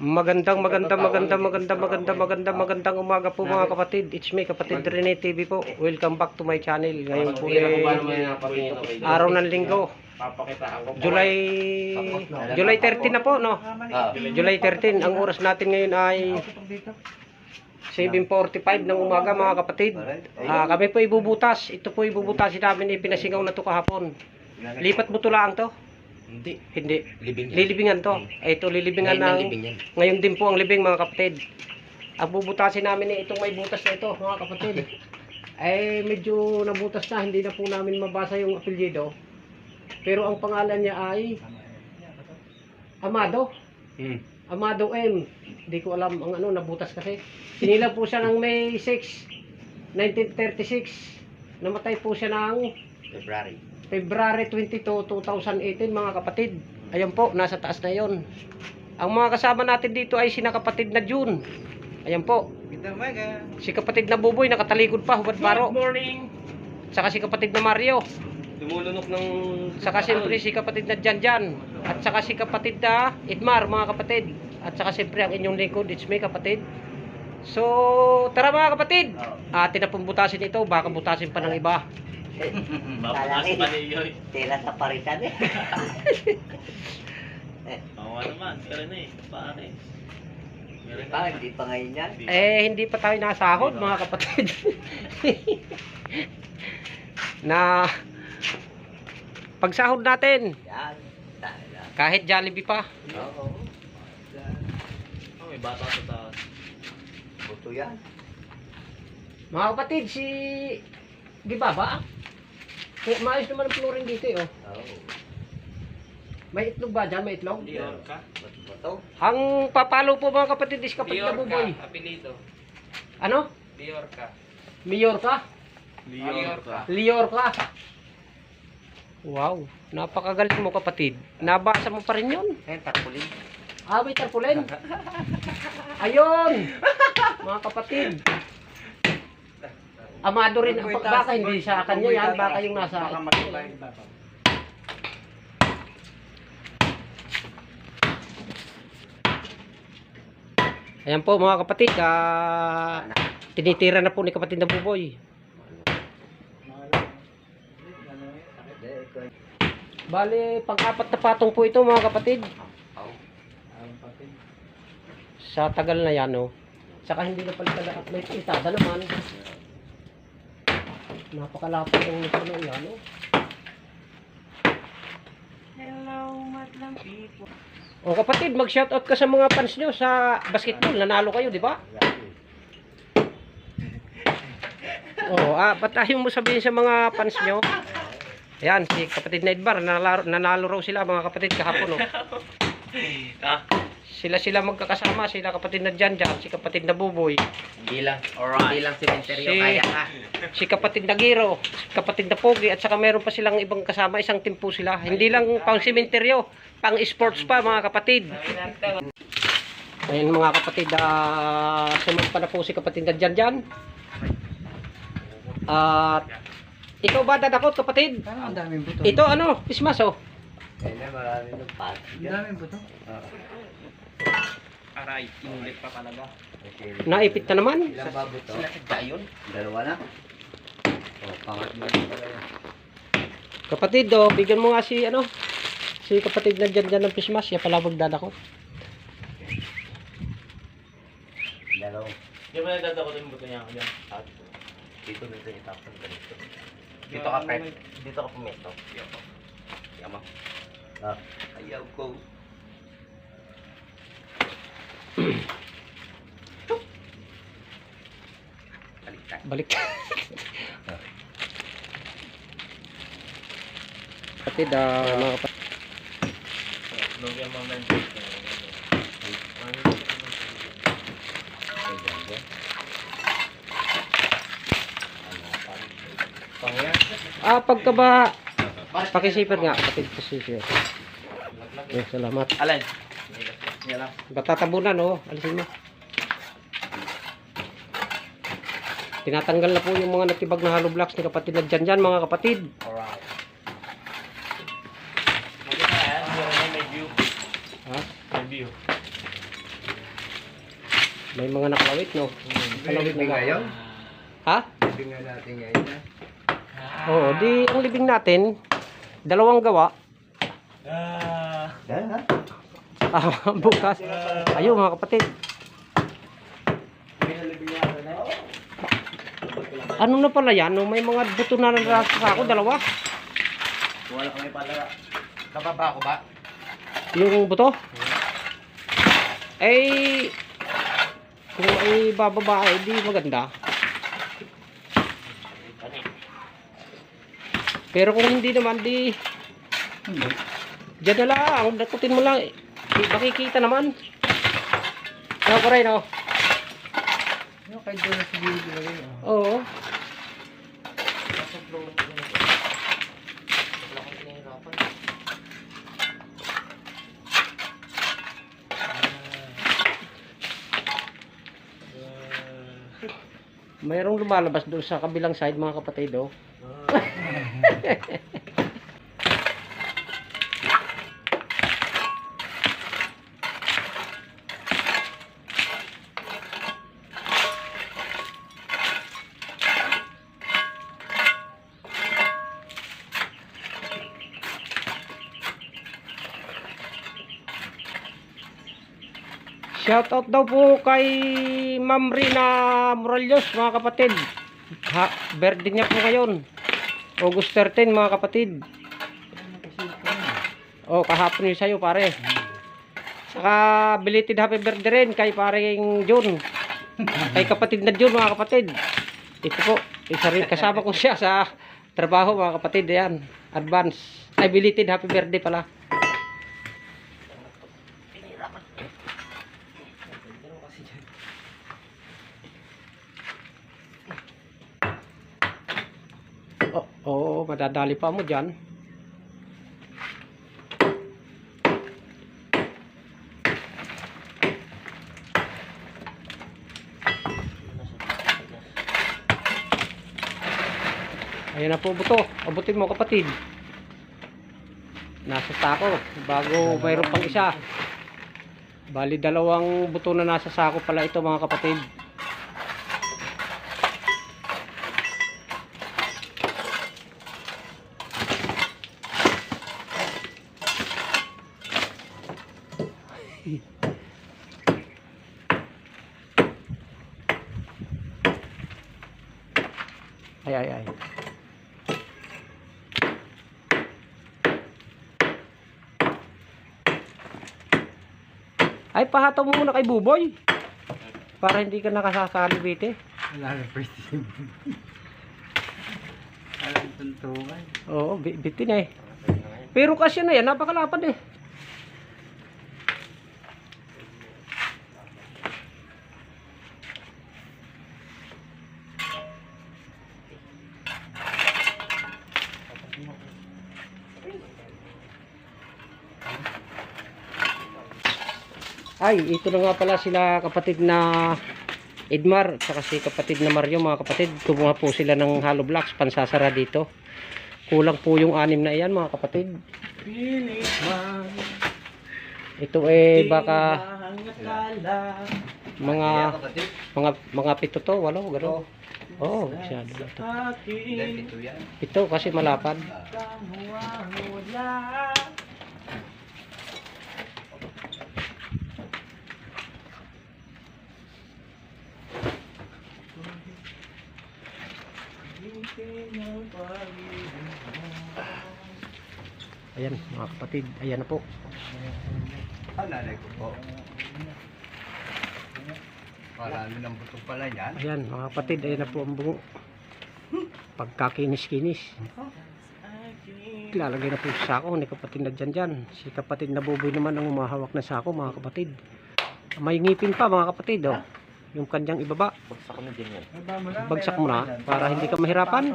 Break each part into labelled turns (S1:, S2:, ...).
S1: Magandang magandang magandang magandang magandang magandang magandang umaga po mga kapatid. It's me kapatid Rene TV po. Welcome back to my channel. Ngayon po eh, araw ng linggo. July July 13 na po no. July 13 ang oras natin ngayon ay 7.45 ng umaga mga kapatid. Ah, kami po ibubutas. Ito po ibubutasin namin ipinasingaw na to kahapon. Lipat lang to?
S2: Hindi.
S1: Hindi.
S2: Libing.
S1: Lilibingan to. Eh, Ito lilibingan
S2: Ngayon
S1: ng
S2: libing yan.
S1: ngayon din po ang libing mga kapatid. Ang bubutasin namin eh, itong may butas na ito mga kapatid. ay medyo nabutas na, hindi na po namin mabasa yung apelyido. Pero ang pangalan niya ay Amado.
S2: Hmm.
S1: Amado M. Hindi ko alam ang ano, nabutas kasi. Sinila po siya ng May 6, 1936. Namatay po siya ng
S2: February.
S1: February 22, 2018 mga kapatid. Ayan po, nasa taas na yon. Ang mga kasama natin dito ay sina kapatid na June. Ayan po. Si kapatid na Buboy nakatalikod pa, hubad baro.
S2: morning.
S1: Saka si kapatid na Mario.
S2: Lumulunok ng...
S1: Saka siyempre si kapatid na Janjan. At saka si kapatid na Itmar mga kapatid. At saka siyempre ang inyong lingkod, it's me kapatid. So, tara mga kapatid. Atin na pong butasin ito, baka butasin pa ng iba.
S3: Mabukas pa ninyo eh.
S4: Tira sa paritan eh.
S3: Oo nga naman, pero na eh, pare. Meron
S4: Pa, hindi pa ngayon yan.
S1: Eh, hindi pa tayo nasahod, mga kapatid. na pagsahod natin,
S4: Yan. Tala.
S1: kahit Jollibee pa.
S4: Oo.
S3: Oh, may bata sa taas.
S4: Buto yan.
S1: Mga kapatid, si Gibaba, eh, maayos naman ang flooring dito eh, oh.
S4: Oo.
S1: May itlog ba dyan? May itlog?
S3: Liorca.
S4: Buto.
S1: Ang papalo po mga kapatid is kapatid na buboy.
S3: apelido.
S1: Ano?
S3: Liorca.
S1: Mayor ka?
S3: Liorca.
S1: Lior ka? Wow, napakagaling mo kapatid. Nabasa mo pa rin yun.
S4: Ayun, tarpulin.
S1: Ah, may tarpaulin. Ayun! Mga kapatid. Amado rin ang baka hindi sa kanya yan, baka yung nasa Ayan po mga kapatid, ah, tinitira na po ni kapatid na buboy. Bale, pang-apat na patong po ito mga kapatid. Sa tagal na yan, oh. Saka hindi na pala talaga may itada naman. Napakalapit ang nito na yan, oh. O kapatid, mag-shoutout ka sa mga fans nyo sa basketball. Nanalo kayo, di ba? Oo, ah, ba't ayaw mo sabihin sa mga fans nyo? Ayan, si kapatid na Edbar, nanalo, nanalo raw sila mga kapatid kahapon, oh.
S3: Ah,
S1: Sila sila magkakasama, sila kapatid na Janjan, si kapatid na Buboy,
S2: Hindi lang.
S3: alright.
S2: Hindi lang sementeryo
S1: Si-
S2: kaya ka.
S1: si kapatid na Giro, si kapatid na Pogi, at saka meron pa silang ibang kasama, isang team po sila. Hindi lang pang simenteryo, pang sports pa mga kapatid. Ayun mga kapatid, uh, sumampa na po si kapatid na Janjan. At ikaw ba dadakot kapatid?
S4: Ang daming buto.
S1: Ito ano, Ismas oh.
S4: Ayun na, marami ng pat. Ang daming buto.
S3: Aray, inulit pa talaga.
S1: Naipit na naman.
S4: Ilang ba buto?
S2: Sila sadya yun.
S4: Dalawa na. Oh, pangat mo na pala yan.
S1: Kapatid, oh, bigyan mo nga si ano, si kapatid na Janjan ng Pismas, siya pala magdadakot.
S4: Dalawa.
S3: Di ba nagdadakotin mo ito niya? Yan.
S2: Dito dito itapon ka dito. Dito ka pre. Dito ka pumesto. Yama.
S4: Ah.
S2: Ayaw ko. Baliktad.
S1: Balik. kapatid, ah, mga kapatid.
S3: Lugyan mo man. Pangyan.
S1: Ah, pagka ba, pakisipir nga, kapatid, Eh, salamat.
S3: Alin? Yan lang.
S1: Batatabunan, oh, alisin mo. Tinatanggal na po yung mga natibag na hollow blocks ni kapatid na Janjan, mga kapatid.
S3: Alright. Maganda yan. May view.
S1: Ha?
S3: May view.
S1: May mga nakalawit, no? Nakalawit na
S4: ngayon?
S1: Ha?
S4: Libing nga natin ngayon na.
S1: Oo, di ang libing natin, dalawang gawa.
S3: Ah,
S4: Yan ha?
S1: Ah, bukas. Ayun mga kapatid. Ano na pala yan? No? May mga buto na nasa ako, dalawa.
S3: wala kami pala.
S2: Kababa ko ba?
S1: Yung buto? Eh, kung ay bababa, eh, di maganda. Pero kung hindi naman, di... Diyan na lang, dakutin mo lang. Eh, makikita naman. Ano pa rin, oh?
S4: Ano kahit doon na siguro ginagay ah.
S1: Oo. Mayroong lumalabas doon sa kabilang side, mga kapatid, oh. Shoutout daw po kay Ma'am Rina Morales mga kapatid. Ha, birthday niya po ngayon. August 13 mga kapatid. Oh, kahapon yun sa'yo pare. Saka belated happy birthday rin kay paring June. kay kapatid na June mga kapatid. Ito po, isa rin kasama ko siya sa trabaho mga kapatid. Ayan, advance. Ay, belated happy birthday pala. Oo, oh, madadali pa mo dyan. Ayan na po buto. Abutin mo kapatid. Nasa sako. Bago mayroon pang isa. Bali dalawang buto na nasa sako pala ito mga kapatid. Ay, ay, ay. Ay, pahataw mo muna kay Buboy. Para hindi ka nakasasali, Bite.
S4: Wala na first team. Alam tuntungan.
S1: Oo, bi- bitin eh. Pero kasi na yan, napakalapad eh. Ay, ito na nga pala sila kapatid na Edmar at saka si kapatid na Mario mga kapatid. Kumuha po sila ng hollow blocks pansasara dito. Kulang po yung anim na iyan mga kapatid. Ito eh baka mga mga mga pito to, walo, gano'n. Oh, masyado
S4: ito yan.
S1: Ito kasi malapad. Ayan mga kapatid, ayan na po.
S4: Ah, nanay ko po. Marami ng buto pala yan.
S1: Ayan mga kapatid, ayan na po ang bungo. Pagkakinis-kinis. Lalagay na po sa sako ni kapatid na dyan dyan. Si kapatid na buboy naman ang umahawak na sako mga kapatid. May ngipin pa mga kapatid oh. Yung kanyang ibaba.
S2: Bagsak na din yan.
S1: Bagsak mo na para hindi ka mahirapan.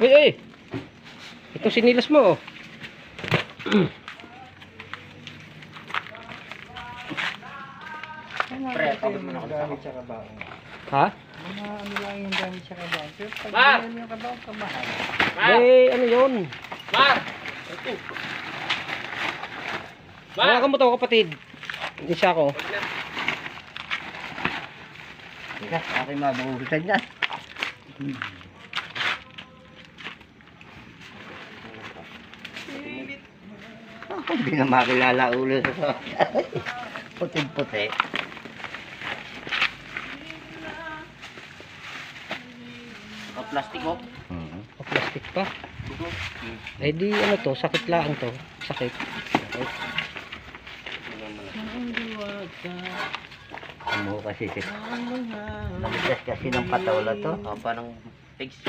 S1: Uy, uy. Ito sinilas mo oh.
S2: Pre, pagod mo na ako sa
S4: gamit sa kabaong.
S1: Ha?
S4: Mga ano lang yung gamit sa kabaong. Pero pag
S3: Mar!
S4: ganyan yung kabaong, kamahal.
S1: Eh, ano yun?
S3: Mar!
S1: Hawakan mo to kapatid. Isa ko.
S4: Teka, aking mabuhusan yan. Ako, hindi na makilala ulo sa Puting-puti.
S2: O, plastic mo.
S4: Hmm.
S1: O, plastic pa. Eh di ano to, sakit lang to. Sakit.
S4: Ano kasi si... Namigas kasi ng patola to.
S2: O, parang pigs.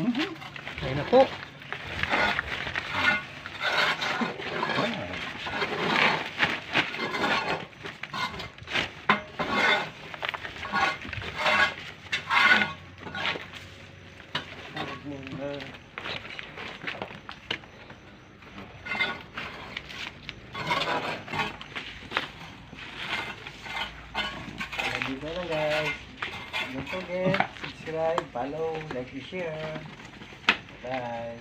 S4: Mhm.
S1: Ayun na po.
S4: Forget, subscribe, follow, like, and share. Bye.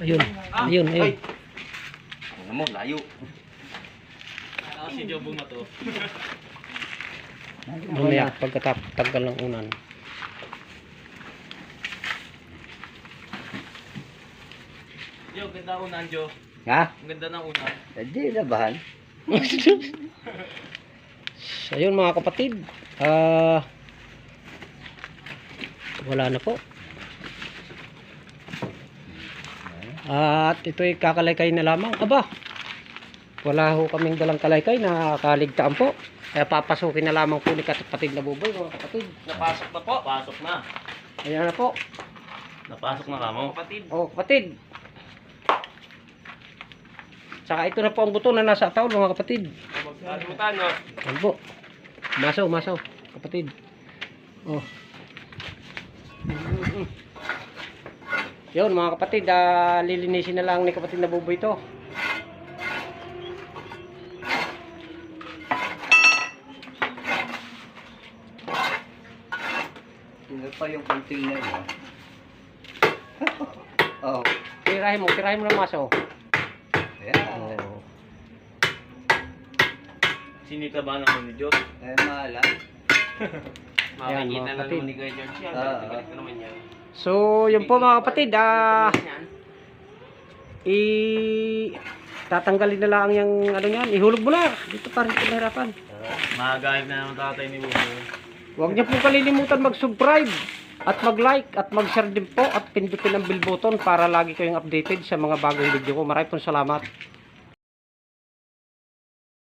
S1: Ayun. Ayun, ayun.
S2: Ano mo, layo.
S3: Ako si Jobong na to.
S1: Mamaya pagkatap tanggal ng unan.
S3: Yo, ganda unan, Jo.
S4: Ha?
S3: Ang ganda ng unan.
S4: Hindi labahan.
S1: So, ayun mga kapatid. Ah wala na po. At ito'y kakalaykay na lamang. Aba, wala ho kaming dalang kalaykay na kaligtaan po. Kaya papasukin na lamang po ni kapatid na buboy mga kapatid.
S3: Napasok na po. Napasok na.
S1: Ayan na po.
S3: Napasok na kamo. Kapatid.
S1: Oh, kapatid. Saka ito na po ang buto na nasa tawol mga kapatid.
S3: Kalimutan nyo.
S1: Ayan po. Maso, maso. Kapatid. Oh. Yun mga kapatid, ah, lilinisin na lang ni kapatid na buboy ito.
S4: Sino pa yung na yun? oh,
S1: Tirahin mo, tirahin mo ng maso.
S4: Yeah.
S1: Oh.
S3: Sinita ba naman ni Diyos?
S4: Eh, malam.
S1: Ayan,
S3: Makikita
S1: mga
S3: na
S1: kapatid.
S3: naman ni Kuya George yan.
S4: Ah,
S3: Galit na naman yan.
S1: So, yun po mga kapatid, ah, i tatanggalin na lang yung ano yan, ihulog mo na. Dito parang hindi nahirapan.
S3: Makagayag na naman tatay ni Bubo.
S1: Huwag niyo po kalilimutan mag-subscribe at mag-like at mag-share din po at pindutin ang bell button para lagi kayong updated sa mga bagong video ko. Maraming salamat.